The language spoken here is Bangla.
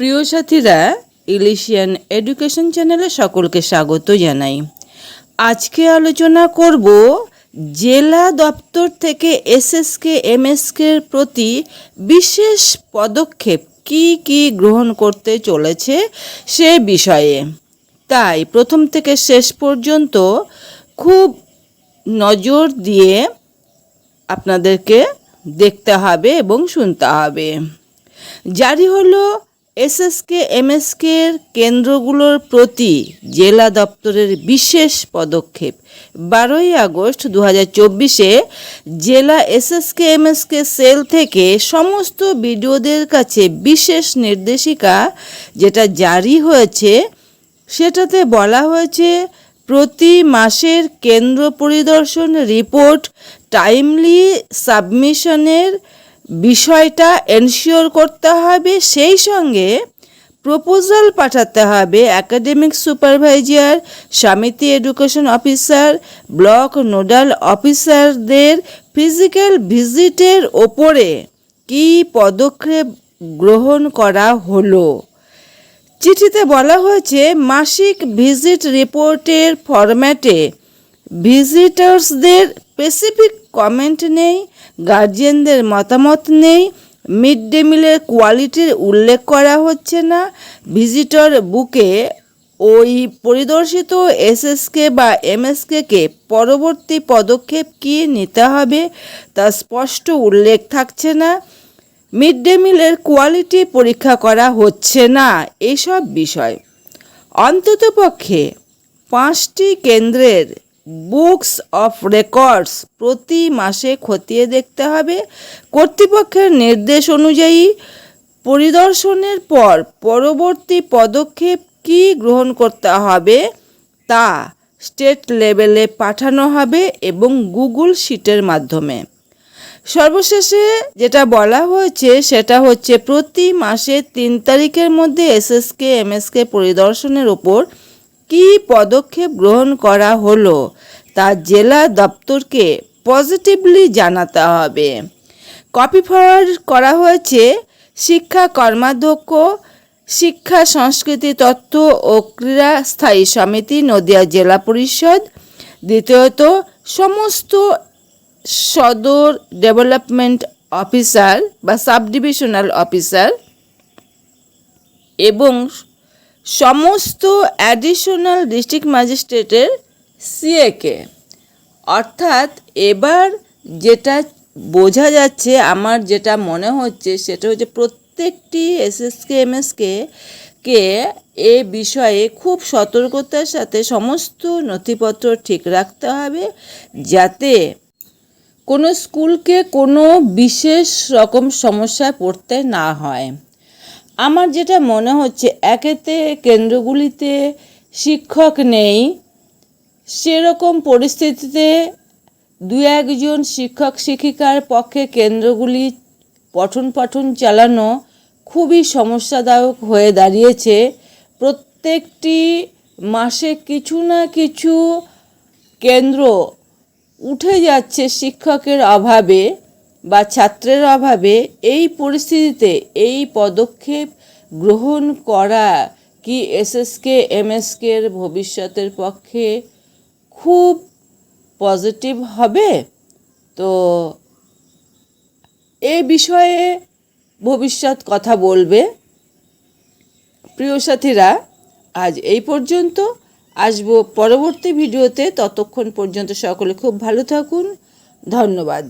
প্রিয় সাথীরা ইলিশিয়ান এডুকেশন চ্যানেলে সকলকে স্বাগত জানাই। আজকে আলোচনা করব জেলা দপ্তর থেকে এসএসকে এমএসকে প্রতি বিশেষ পদক্ষেপ কি কি গ্রহণ করতে চলেছে সে বিষয়ে। তাই প্রথম থেকে শেষ পর্যন্ত খুব নজর দিয়ে আপনাদেরকে দেখতে হবে এবং শুনতে হবে। জারি হলো এসএসকে এমএসকে এর কেন্দ্রগুলোর প্রতি জেলা দপ্তরের বিশেষ পদক্ষেপ। বারোই আগস্ট দু হাজার চব্বিশে জেলা এসএসকে, এমএসকে সেল থেকে সমস্ত বিডিওদের কাছে বিশেষ নির্দেশিকা যেটা জারি হয়েছে, সেটাতে বলা হয়েছে প্রতি মাসের কেন্দ্র পরিদর্শন রিপোর্ট টাইমলি সাবমিশনের বিষয়টা এনশিওর করতে হবে, সেই সঙ্গে প্রপোজাল পাঠাতে হবে একাডেমিক সুপারভাইজার সমিতি এডুকেশন অফিসার ব্লক নোডাল অফিসারদের ফিজিক্যাল ভিজিটের ওপরে কী পদক্ষেপ গ্রহণ করা হলো। চিঠিতে বলা হয়েছে, মাসিক ভিজিট রিপোর্টের ফরম্যাটে ভিজিটার্সদের স্পেসিফিক কমেন্ট নেই গার্জিয়ানদের মতামত নেই, মিড ডে মিলের কোয়ালিটির উল্লেখ করা হচ্ছে না। ভিজিটর বুকে ওই পরিদর্শিত এসএসকে বা এমএসকে পরবর্তী পদক্ষেপ কী নিতে হবে তা স্পষ্ট উল্লেখ থাকছে না। মিড ডে মিলের কোয়ালিটি পরীক্ষা করা হচ্ছে না এসব বিষয়। অন্ততপক্ষে পাঁচটি কেন্দ্রের বুকস অফ রেকর্ডস প্রতি মাসে খতিয়ে দেখতে হবে। কর্তৃপক্ষের নির্দেশ অনুযায়ী পরিদর্শনের পর পরবর্তী পদক্ষেপ কী গ্রহণ করতে হবে তা স্টেট লেভেলে পাঠানো হবে এবং গুগল শিটের মাধ্যমে। সর্বশেষে যেটা বলা হয়েছে সেটা হচ্ছে প্রতি মাসে তিন তারিখের মধ্যে এসএসকে, এমএসকে পরিদর্শনের ওপর কী পদক্ষেপ গ্রহণ করা হলো তা জেলা দপ্তরকে পজিটিভলি জানাতে হবে। কপি ফরওয়ার্ড করা হয়েছে, শিক্ষা কর্মাধ্যক্ষ, শিক্ষা সংস্কৃতি তথ্য ও ক্রীড়া স্থায়ী সমিতি, নদিয়া জেলা পরিষদ, দ্বিতীয়ত সমস্ত সদর ডেভেলপমেন্ট অফিসার বা সাব ডিভিশনাল অফিসার এবং সমস্ত অ্যাডিশনাল ডিস্ট্রিক্ট ম্যাজিস্ট্রেটের সিএকে অর্থাৎ এবার যেটা বোঝা যাচ্ছে, আমার যেটা মনে হচ্ছে, সেটা হচ্ছে প্রত্যেকটি এসএসকে এমএসকে কে এ বিষয়ে খুব সতর্কতার সাথে সমস্ত নথিপত্র ঠিক রাখতে হবে, যাতে কোনো স্কুলকে কোনো বিশেষ রকম সমস্যায় পড়তে না হয়। আমার যেটা মনে হচ্ছে একেতে কেন্দ্রগুলিতে শিক্ষক নেই, সেরকম পরিস্থিতিতে দু একজন শিক্ষক শিক্ষিকার পক্ষে কেন্দ্রগুলি পঠন পাঠন চালানো খুবই সমস্যাদায়ক হয়ে দাঁড়িয়েছে। প্রত্যেকটি মাসে কিছু না কিছু কেন্দ্র উঠে যাচ্ছে শিক্ষকের অভাবে। বা ছাত্রের অভাবে এই পরিস্থিতিতে এই পদক্ষেপ গ্রহণ করা কি এসএসকে এমএসকের ভবিষ্যতের পক্ষে খুব পজিটিভ হবে? তো এ বিষয়ে ভবিষ্যৎ কথা বলবে। প্রিয় সাথীরা, আজ এই পর্যন্ত। আসব পরবর্তী ভিডিওতে। ততক্ষণ পর্যন্ত সকলে খুব ভালো থাকুন। ধন্যবাদ।